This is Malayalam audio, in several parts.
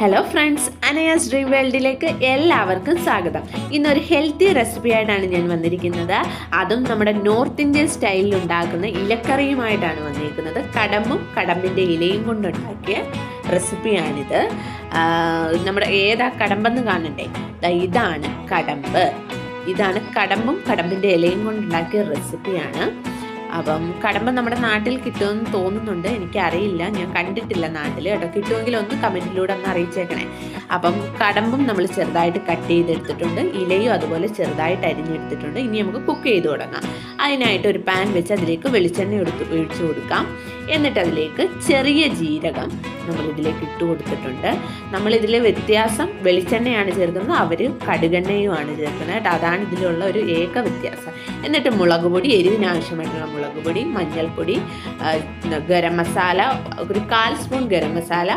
ഹലോ ഫ്രണ്ട്സ് അനയാസ് ഡ്രീം വേൾഡിലേക്ക് എല്ലാവർക്കും സ്വാഗതം. ഇന്നൊരു ഹെൽത്തി റെസിപ്പി ആയിട്ടാണ് ഞാൻ വന്നിരിക്കുന്നത്. അതും നമ്മുടെ നോർത്ത് ഇന്ത്യൻ സ്റ്റൈലിൽ ഉണ്ടാക്കുന്ന ഇലക്കറിയുമായിട്ടാണ് വന്നിരിക്കുന്നത്. കടമ്പും കടമ്പിന്റെ ഇലയും കൊണ്ടുണ്ടാക്കിയ റെസിപ്പിയാണിത് നമ്മുടെ ഏതാ കടമ്പെന്ന് കാണണ്ടേ? ഇതാണ് കടമ്പ്. ഇതാണ് കടമ്പും കടമ്പിന്റെ ഇലയും കൊണ്ടുണ്ടാക്കിയ റെസിപ്പിയാണ് അപ്പം കടമ്പ നമ്മുടെ നാട്ടിൽ കിട്ടുമെന്ന് തോന്നുന്നുണ്ട്. എനിക്കറിയില്ല. ഞാൻ കണ്ടിട്ടില്ല നാട്ടിൽ കേട്ടോ. കിട്ടുമെങ്കിൽ ഒന്ന് കമന്റിലൂടെ ഒന്ന് അറിയിച്ചേക്കണേ. അപ്പം കടമ്പും നമ്മൾ ചെറുതായിട്ട് കട്ട് ചെയ്തെടുത്തിട്ടുണ്ട്. ഇലയും അതുപോലെ ചെറുതായിട്ട് അരിഞ്ഞെടുത്തിട്ടുണ്ട്. ഇനി നമുക്ക് കുക്ക് ചെയ്ത് തുടങ്ങാം. അതിനായിട്ട് ഒരു പാൻ വെച്ച് അതിലേക്ക് വെളിച്ചെണ്ണ എടുത്ത് ഒഴിച്ചു കൊടുക്കാം. എന്നിട്ട് അതിലേക്ക് ചെറിയ ജീരകം നമ്മൾ ഇതിലേക്ക് ഇട്ട് കൊടുത്തിട്ടുണ്ട്. നമ്മളിതിൽ വ്യത്യാസം വെളിച്ചെണ്ണയാണ് ചേർക്കുന്നത് അവർ കടുകെണ്ണയുമാണ് ചേർക്കുന്നത് കേട്ടോ. അതാണ് ഇതിലുള്ള ഒരു ഏക വ്യത്യാസം. എന്നിട്ട് മുളക് പൊടി എരിവിനാവശ്യമായിട്ടുള്ള മുളക് പൊടി മഞ്ഞൾപ്പൊടി ഗരം മസാല ഒരു കാൽ സ്പൂൺ ഗരം മസാല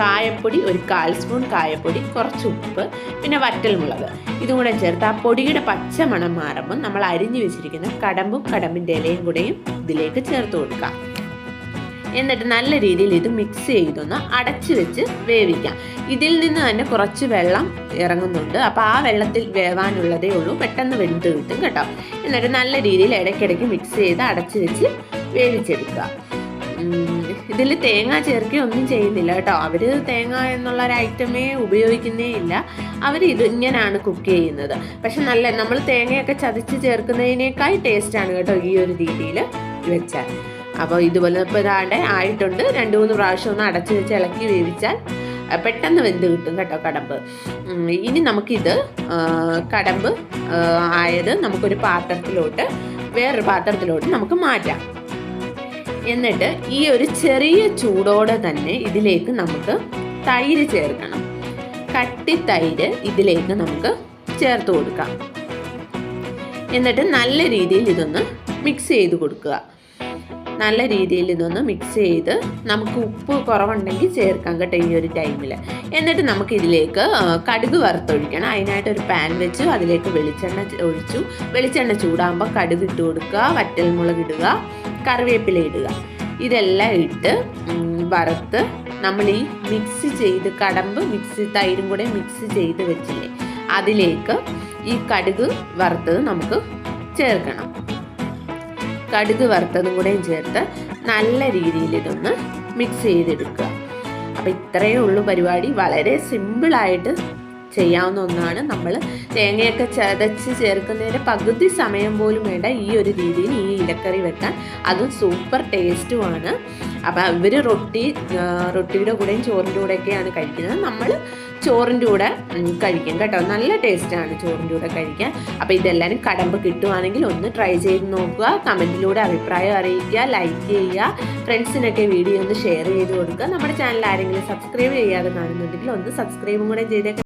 കായപ്പൊടി ഒരു കാൽ സ്പൂൺ കായപ്പൊടി കുറച്ച് ഉപ്പ് പിന്നെ വറ്റൽ മുളക്. ഇതും കൂടെ ചേർത്ത് ആ പൊടിയുടെ പച്ച മണം മാറുമ്പോൾ നമ്മൾ അരിഞ്ഞു വെച്ചിരിക്കുന്ന കടമ്പും കടമ്പിന്റെ ഇലയും കൂടെയും ഇതിലേക്ക് ചേർത്ത് കൊടുക്കാം. എന്നിട്ട് നല്ല രീതിയിൽ ഇത് മിക്സ് ചെയ്തൊന്ന് അടച്ചു വെച്ച് വേവിക്കാം. ഇതിൽ നിന്ന് തന്നെ കുറച്ച് വെള്ളം ഇറങ്ങുന്നുണ്ട്. അപ്പോൾ ആ വെള്ളത്തിൽ വേവാനുള്ളതേ ഉള്ളൂ. പെട്ടെന്ന് വെന്ത് കിട്ടും കേട്ടോ. എന്നിട്ട് നല്ല രീതിയിൽ ഇടയ്ക്കിടയ്ക്ക് മിക്സ് ചെയ്ത് അടച്ചു വെച്ച് വേവിച്ചെടുക്കുക. ഇതിൽ തേങ്ങ ചേർക്കുകയൊന്നും ചെയ്യുന്നില്ല കേട്ടോ. അവർ തേങ്ങ എന്നുള്ള ഒരു ഐറ്റമേ ഉപയോഗിക്കുന്നേ ഇല്ല. അവർ ഇത് ഇങ്ങനെയാണ് കുക്ക് ചെയ്യുന്നത്. പക്ഷെ നല്ല നമ്മൾ തേങ്ങയൊക്കെ ചതച്ച് ചേർക്കുന്നതിനേക്കാൾ ടേസ്റ്റാണ് കേട്ടോ ഈ ഒരു രീതിയിൽ വെച്ചാൽ. അപ്പോൾ ഇതുപോലെ ഇപ്പോൾ ഇതാണ്ട് ആയിട്ടുണ്ട്. രണ്ട് മൂന്ന് പ്രാവശ്യം ഒന്ന് അടച്ചു വെച്ച് ഇളക്കി വേവിച്ചാൽ പെട്ടെന്ന് വെന്ത് കിട്ടും കേട്ടോ കടമ്പ്. ഇനി നമുക്കിത് കടമ്പ് ആയത് നമുക്കൊരു പാത്രത്തിലോട്ട് വേറൊരു പാത്രത്തിലോട്ട് നമുക്ക് മാറ്റാം. എന്നിട്ട് ഈ ഒരു ചെറിയ ചൂടോടെ തന്നെ ഇതിലേക്ക് നമുക്ക് തൈര് ചേർക്കണം. കട്ടി തൈര് ഇതിലേക്ക് നമുക്ക് ചേർത്ത് കൊടുക്കാം. എന്നിട്ട് നല്ല രീതിയിൽ ഇതൊന്ന് മിക്സ് ചെയ്ത് കൊടുക്കുക. നല്ല രീതിയിൽ ഇതൊന്ന് മിക്സ് ചെയ്ത് നമുക്ക് ഉപ്പ് കുറവുണ്ടെങ്കിൽ ചേർക്കാം കേട്ടോ ഈ ഒരു ടൈമിൽ എന്നിട്ട് നമുക്ക് ഇതിലേക്ക് കടുക് വറുത്തൊഴിക്കണം. അതിനായിട്ട് ഒരു പാൻ വെച്ചു അതിലേക്ക് വെളിച്ചെണ്ണ ഒഴിച്ചു. വെളിച്ചെണ്ണ ചൂടാകുമ്പോൾ കടുക് ഇട്ട് കൊടുക്കുക വറ്റൽമുളക് ഇടുക കറിവേപ്പില ഇടുക. ഇതെല്ലാം ഇട്ട് വറുത്ത് നമ്മൾ ഈ മിക്സ് ചെയ്ത് കടമ്പ് മിക്സ് തൈരും കൂടെ മിക്സ് ചെയ്ത് വെച്ചില്ലേ അതിലേക്ക് ഈ കടുക് വറുത്തത് നമുക്ക് ചേർക്കണം. കടുക് വറുത്തതും കൂടെയും ചേർത്ത് നല്ല രീതിയിൽ ഇതൊന്ന് മിക്സ് ചെയ്തെടുക്കുക. അപ്പോൾ ഇത്രയേ ഉള്ളൂ പരിപാടി. വളരെ സിമ്പിളായിട്ട് ചെയ്യാവുന്ന ഒന്നാണ് നമ്മൾ തേങ്ങയൊക്കെ ചതച്ച് ചേർക്കുന്നതിന് പകുതി സമയം പോലും വേണ്ട ഈ ഒരു രീതിയിൽ ഈ ഇലക്കറി വെക്കാൻ. അതും സൂപ്പർ ടേസ്റ്റുമാണ് അപ്പം ഇവർ റൊട്ടി റൊട്ടിയുടെ കൂടെയും ചോറിന്റെ കൂടെയൊക്കെയാണ് കഴിക്കുന്നത്. നമ്മൾ ചോറിന്റെ കൂടെ കഴിക്കും കേട്ടോ. നല്ല ടേസ്റ്റാണ് ചോറിന്റെ കൂടെ കഴിക്കാൻ. അപ്പോൾ ഇതെല്ലാവരും കടമ്പ് കിട്ടുവാണെങ്കിൽ ഒന്ന് ട്രൈ ചെയ്ത് നോക്കുക. കമന്റിലൂടെ അഭിപ്രായം അറിയിക്കുക ലൈക്ക് ചെയ്യുക. ഫ്രണ്ട്സിനൊക്കെ വീഡിയോ ഒന്ന് ഷെയർ ചെയ്ത് കൊടുക്കുക. നമ്മുടെ ചാനൽ ആരെങ്കിലും സബ്സ്ക്രൈബ് ചെയ്യാതെ കാണുന്നുണ്ടെങ്കിൽ ഒന്ന് സബ്സ്ക്രൈബും കൂടെ ചെയ്തേക്കാം